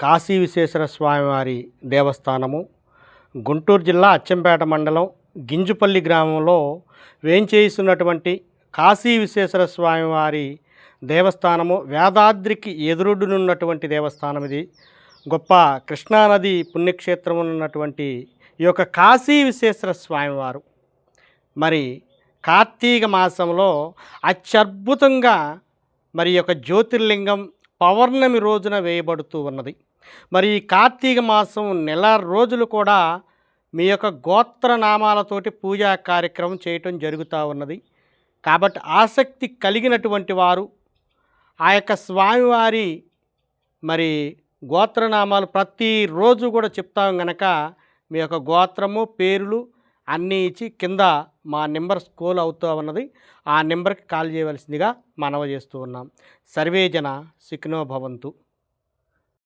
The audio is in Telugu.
కాశీ విశ్వేశ్వర స్వామివారి దేవస్థానము గుంటూరు జిల్లా అచ్చంపేట మండలం గింజుపల్లి గ్రామంలో వేంచేస్తున్నటువంటి కాశీ విశ్వేశ్వర స్వామివారి దేవస్థానము వేదాద్రికి ఎదురుడునున్నటువంటి దేవస్థానం ఇది. గొప్ప కృష్ణానది పుణ్యక్షేత్రం ఉన్నటువంటి ఈ యొక్క కాశీ విశ్వేశ్వర స్వామివారు మరి కార్తీక మాసంలో అత్యద్భుతంగా మరి యొక్క జ్యోతిర్లింగం పౌర్ణమి రోజున వేయబడుతూ ఉన్నది. మరి ఈ కార్తీక మాసం నెల రోజులు కూడా మీ యొక్క గోత్ర నామాలతోటి పూజా కార్యక్రమం చేయటం జరుగుతూ ఉన్నది. కాబట్టి ఆసక్తి కలిగినటువంటి వారు ఆ యొక్క స్వామివారి మరి గోత్రనామాలు ప్రతిరోజు కూడా చెప్తాం గనక మీ యొక్క గోత్రము పేర్లు అన్నీ ఇచ్చి కింద మా నెంబర్ స్కోల్ అవుతూ ఉన్నది. ఆ నెంబర్కి కాల్ చేయవలసిందిగా మనవ చేస్తూ ఉన్నాం. సర్వేజన సిక్నో భవంతు.